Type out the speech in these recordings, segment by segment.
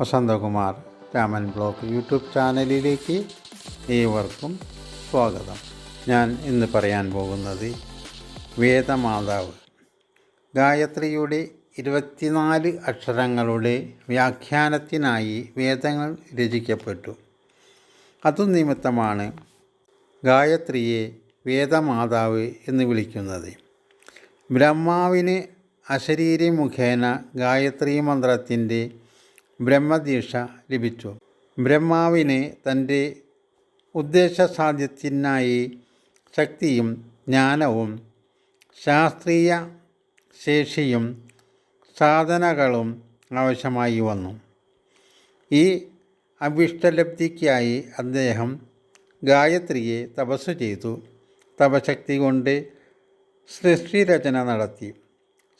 Vasanthakumar Raman blog YouTube ചാനലിലേക്ക് ഏവർക്കും സ്വാഗതം. ഞാൻ ഇന്ന് പറയാൻ പോകുന്നത് വേദമാതാവ്. ഗായത്രിയുടെ ഇരുപത്തിനാല് അക്ഷരങ്ങളുടെ വ്യാഖ്യാനത്തിനായി വേദങ്ങൾ രചിക്കപ്പെട്ടു. അതു നിമിത്തമാണ് ഗായത്രിയെ വേദമാതാവ് എന്ന് വിളിക്കുന്നത്. ബ്രഹ്മാവിന് അശരീരി മുഖേന ഗായത്രി മന്ത്രത്തിന്റെ ബ്രഹ്മദീക്ഷ ലഭിച്ചു. ബ്രഹ്മാവിന് തന്റെ ഉദ്ദേശസാധ്യത്തിനായി ശക്തിയും ജ്ഞാനവും ശാസ്ത്രീയ ശേഷിയും സാധനകളും ആവശ്യമായി വന്നു. ഈ അഭിഷ്ടലബ്ധിക്കായി അദ്ദേഹം ഗായത്രിയെ തപസ് ചെയ്തു. തപശക്തി കൊണ്ട് സൃഷ്ടിരചന നടത്തി.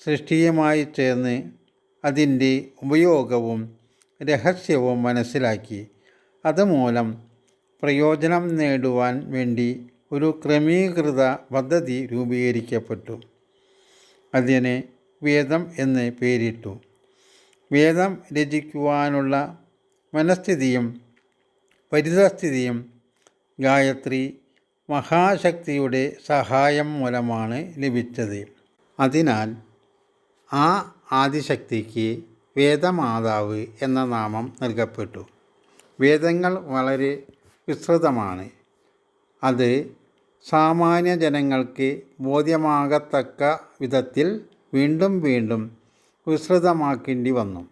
സൃഷ്ടിയുമായി ചേർന്ന് അതിന്റെ ഉപയോഗവും രഹസ്യവും മനസ്സിലാക്കി. അതുമൂലം പ്രയോജനം നേടുവാൻ വേണ്ടി ഒരു ക്രമീകൃത പദ്ധതി രൂപീകരിക്കപ്പെട്ടു. അതിനെ വേദം എന്ന് പേരിട്ടു. വേദം രചിക്കുവാനുള്ള മനസ്ഥിതിയും പരിതസ്ഥിതിയും ഗായത്രി മഹാശക്തിയുടെ സഹായം മൂലമാണ് ലഭിച്ചത്. അതിനാൽ ആ ആദിശക്തിക്ക് വേദമാതാവ് എന്ന നാമം നൽകപ്പെട്ടു. വേദങ്ങൾ വളരെ വിസ്തൃതമാണ്. അത് സാമാന്യ ജനങ്ങൾക്ക് ബോധ്യമാകത്തക്ക വിധത്തിൽ വീണ്ടും വീണ്ടും വിസ്തൃതമാക്കേണ്ടി വന്നു.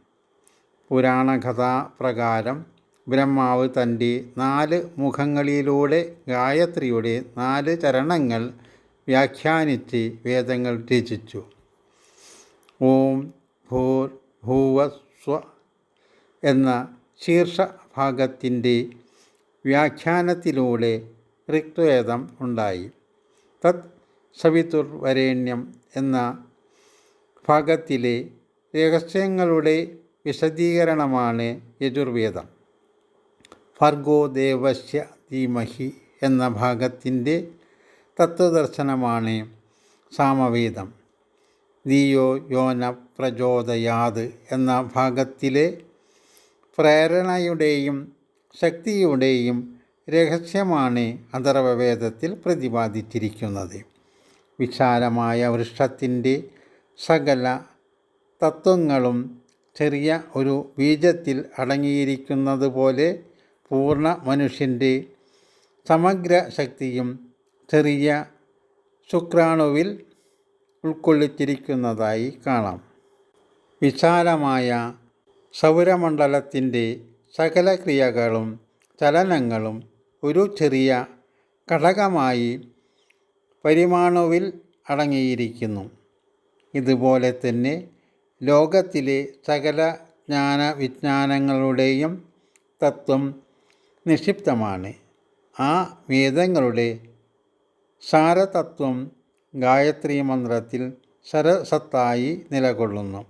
പുരാണകഥാ പ്രകാരം ബ്രഹ്മാവ് തന്റെ നാല് മുഖങ്ങളിലൂടെ ഗായത്രിയുടെ നാല് ചരണങ്ങൾ വ്യാഖ്യാനിച്ച് വേദങ്ങൾ രചിച്ചു. ഓം ഭൂർ ഭൂവ സ്വ എന്ന ശീർഷഭാഗത്തിന്റെ വ്യാഖ്യാനത്തിലൂടെ ഋഗ്വേദം ഉണ്ടായി. തത് സവിതുർവരേണ്യം എന്ന ഭാഗത്തിലെ രഹസ്യങ്ങളുടെ വിശദീകരണമാണ് യജുർവേദം. ഭർഗോ ദേവസ്യ ധീമഹി എന്ന ഭാഗത്തിന്റെ തത്വദർശനമാണ് സാമവേദം. ദിയോ യോന പ്രചോദയാത് എന്ന ഭാഗത്തിലെ പ്രേരണയുടെയും ശക്തിയുടെയും രഹസ്യമാണ് അഥർവവേദത്തിൽ പ്രതിപാദിച്ചിരിക്കുന്നത്. വിശാലമായ വൃക്ഷത്തിന്റെ സകല തത്വങ്ങളും ചെറിയ ഒരു ബീജത്തിൽ അടങ്ങിയിരിക്കുന്നത് പോലെ പൂർണ മനുഷ്യന്റെ സമഗ്ര ശക്തിയും ചെറിയ ശുക്രാണുവിൽ ഉൾക്കൊള്ളിച്ചിരിക്കുന്നതായി കാണാം. വിശാലമായ സൗരമണ്ഡലത്തിന്റെ സകല ക്രിയകളും ചലനങ്ങളും ഒരു ചെറിയ ഘടകമായി പരിമാണുവിൽ അടങ്ങിയിരിക്കുന്നു. ഇതുപോലെ തന്നെ ലോകത്തിലെ സകല ജ്ഞാന വിജ്ഞാനങ്ങളുടെയും തത്വം നിക്ഷിപ്തമാണ്. ആ വേദങ്ങളുടെ സാരതത്വം ഗായത്രി മന്ത്രത്തിൽ സരസത്തായി നിലകൊള്ളുന്നു.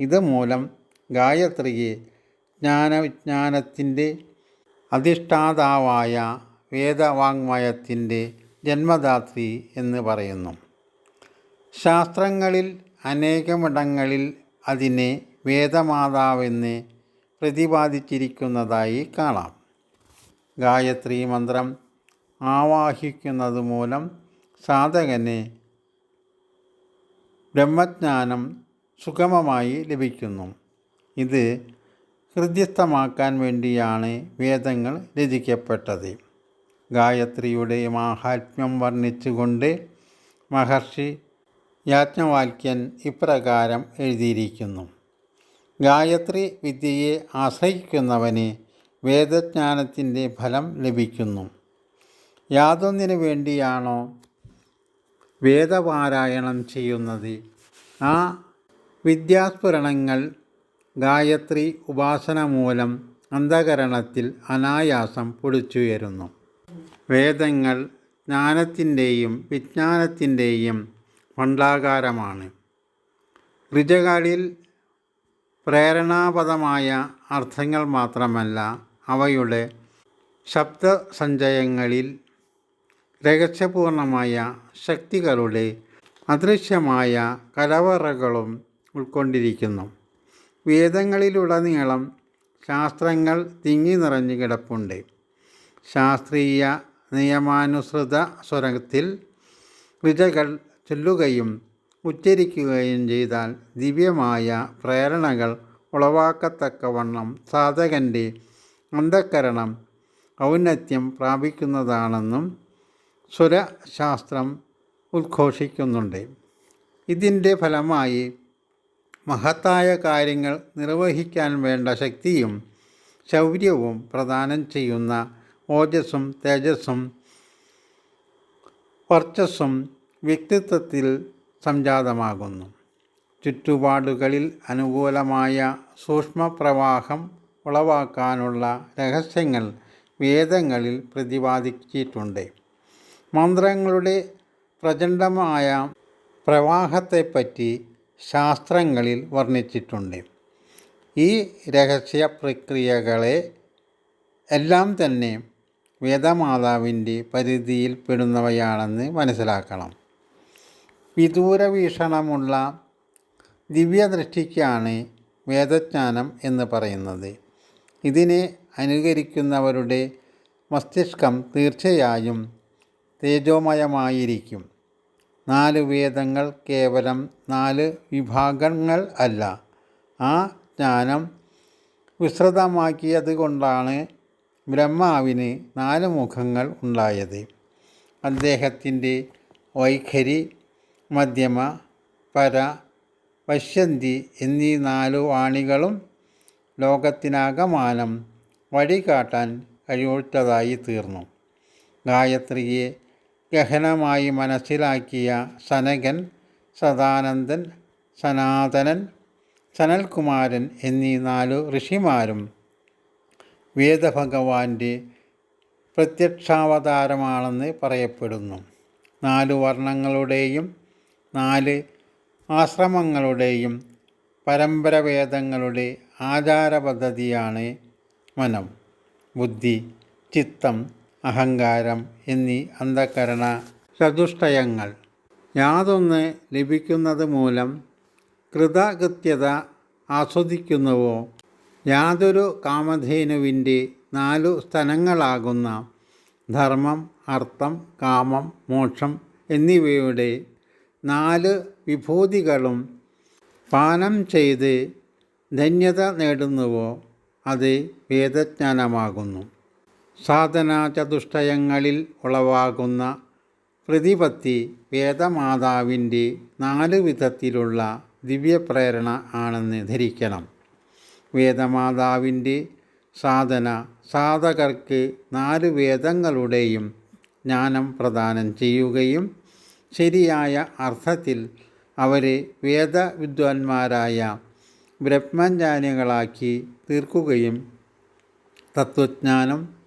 ഇതുമൂലം ഗായത്രിയെ ജ്ഞാനവിജ്ഞാനത്തിന്റെ അധിഷ്ഠാതാവായ വേദവാങ്മയത്തിന്റെ ജന്മദാത്രി എന്ന് പറയുന്നു. ശാസ്ത്രങ്ങളിൽ അനേകമിടങ്ങളിൽ അതിനെ വേദമാതാവെന്ന് പ്രതിപാദിച്ചിരിക്കുന്നതായി കാണാം. ഗായത്രി മന്ത്രം ആവാഹിക്കുന്നത് മൂലം സാധകന് ബ്രഹ്മജ്ഞാനം സുഗമമായി ലഭിക്കുന്നു. ഇത് ഹൃദ്യസ്ഥമാക്കാൻ വേണ്ടിയാണ് വേദങ്ങൾ രചിക്കപ്പെട്ടത്. ഗായത്രിയുടെ മാഹാത്മ്യം വർണിച്ചുകൊണ്ട് മഹർഷി യാജ്ഞവാൽക്യൻ ഇപ്രകാരം എഴുതിയിരിക്കുന്നു. ഗായത്രി വിദ്യയെ ആശ്രയിക്കുന്നവന് വേദജ്ഞാനത്തിന്റെ ഫലം ലഭിക്കുന്നു. യാതൊന്നിനു വേണ്ടിയാണോ വേദപാരായണം ചെയ്യുന്നത്. ആ വിദ്യാസ്ഫുരണങ്ങൾ ഗായത്രി ഉപാസന മൂലം അന്ധകരണത്തിൽ അനായാസം പൊടിച്ചുയരുന്നു. വേദങ്ങൾ ജ്ഞാനത്തിന്റെയും വിജ്ഞാനത്തിന്റെയും ഭണ്ഡാകാരമാണ് ഋജകളിൽ പ്രേരണാപദമായ അർത്ഥങ്ങൾ മാത്രമല്ല അവയുടെ ശബ്ദസഞ്ചയങ്ങളിൽ രഹസ്യപൂർണമായ ശക്തികളുടെ അദൃശ്യമായ കലവറകളും ഉൾക്കൊണ്ടിരിക്കുന്നു. വേദങ്ങളിലുടനീളം ശാസ്ത്രങ്ങൾ തിങ്ങി നിറഞ്ഞു കിടപ്പുണ്ട്. ശാസ്ത്രീയ നിയമാനുസൃത സ്വരത്തിൽ ഋജകൾ ചൊല്ലുകയും ഉച്ചരിക്കുകയും ചെയ്താൽ ദിവ്യമായ പ്രേരണകൾ ഉളവാക്കത്തക്കവണ്ണം സാധകന്റെ അന്ധക്കരണം ഔന്നത്യം പ്രാപിക്കുന്നതാണെന്നും സ്വരശാസ്ത്രം ഉദ്ഘോഷിക്കുന്നുണ്ട്. ഇതിന്റെ ഫലമായി മഹത്തായ കാര്യങ്ങൾ നിർവഹിക്കാൻ വേണ്ട ശക്തിയും ശൗര്യവും പ്രദാനം ചെയ്യുന്ന ഓജസ്സും തേജസ്സും വർച്ചസ്സും വ്യക്തിത്വത്തിൽ സംജാതമാകുന്നു. ചുറ്റുപാടുകളിൽ അനുകൂലമായ സൂക്ഷ്മപ്രവാഹം ഉളവാക്കാനുള്ള രഹസ്യങ്ങൾ വേദങ്ങളിൽ പ്രതിപാദിച്ചിട്ടുണ്ട്. മന്ത്രങ്ങളുടെ പ്രചണ്ഡമായ പ്രവാഹത്തെപ്പറ്റി ശാസ്ത്രങ്ങളിൽ വർണിച്ചിട്ടുണ്ട്. ഈ രഹസ്യ പ്രക്രിയകളെ എല്ലാം തന്നെ വേദമാതാവിന്റെ പരിധിയിൽപ്പെടുന്നവയാണെന്ന് മനസ്സിലാക്കണം. വിദൂര വീക്ഷണമുള്ള ദിവ്യദൃഷ്ടിക്കാണ് വേദജ്ഞാനം എന്ന് പറയുന്നത്. ഇതിനെ അനുകരിക്കുന്നവരുടെ മസ്തിഷ്കം തീർച്ചയായും തേജോമയമായിരിക്കും. നാല് വേദങ്ങൾ കേവലം നാല് വിഭാഗങ്ങൾ അല്ല. ആ ജ്ഞാനം വിസ്തൃതമാക്കിയത് കൊണ്ടാണ് ബ്രഹ്മാവിന് നാല് മുഖങ്ങൾ ഉണ്ടായത്. അദ്ദേഹത്തിന്റെ വൈഖരി മധ്യമ പര വശ്യന്തി എന്നീ നാലു വാണികളും ലോകത്തിനാകമാനം വഴികാട്ടാൻ കഴിവുറ്റതായി തീർന്നു. ഗായത്രിയെ ഗഹനമായി മനസ്സിലാക്കിയ സനകൻ സദാനന്ദൻ സനാതനൻ സനൽകുമാരൻ എന്നീ നാലു ഋഷിമാരും വേദഭഗവാന്റെ പ്രത്യക്ഷാവതാരമാണെന്ന് പറയപ്പെടുന്നു. നാലു വർണങ്ങളുടെയും നാല് ആശ്രമങ്ങളുടെയും പരമ്പരവേദങ്ങളുടെ ആചാരപദ്ധതിയാണ് മനം. ബുദ്ധി ചിത്തം അഹങ്കാരം എന്നീ അന്ധകരണ ചതുഷ്ടയങ്ങൾ യാതൊന്ന് ലഭിക്കുന്നത് മൂലം കൃതകൃത്യത ആസ്വദിക്കുന്നുവോ? യാതൊരു കാമധേനുവിന്റെ നാലു സ്ഥലങ്ങളാകുന്ന ധർമ്മം അർത്ഥം കാമം മോക്ഷം എന്നിവയുടെ നാല് വിഭൂതികളും പാനം ചെയ്ത് ധന്യത നേടുന്നുവോ? അത് വേദജ്ഞാനമാകുന്നു. സാധനാ ചതുഷ്ടയങ്ങളിൽ ഉളവാകുന്ന പ്രതിപത്തി വേദമാതാവിന്റെ നാല് വിധത്തിലുള്ള ദിവ്യപ്രേരണ ആണെന്ന് ധരിക്കണം. വേദമാതാവിന്റെ സാധന സാധകർക്ക് നാല് വേദങ്ങളുടെയും ജ്ഞാനം പ്രദാനം ചെയ്യുകയും ശരിയായ അർത്ഥത്തിൽ അവരെ വേദവിദ്വാൻമാരായ ബ്രഹ്മജ്ഞാനികളാക്കി തീർക്കുകയും തത്വജ്ഞാനം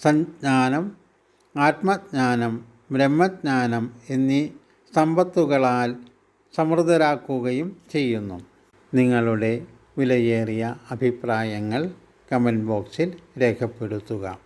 സഞ്ജ്ഞാനം ആത്മജ്ഞാനം ബ്രഹ്മജ്ഞാനം എന്നീ സമ്പത്തുകളാൽ സമൃദ്ധരാക്കുകയും ചെയ്യുന്നു. നിങ്ങളുടെ വിലയേറിയ അഭിപ്രായങ്ങൾ കമന്റ് ബോക്സിൽ രേഖപ്പെടുത്തുക.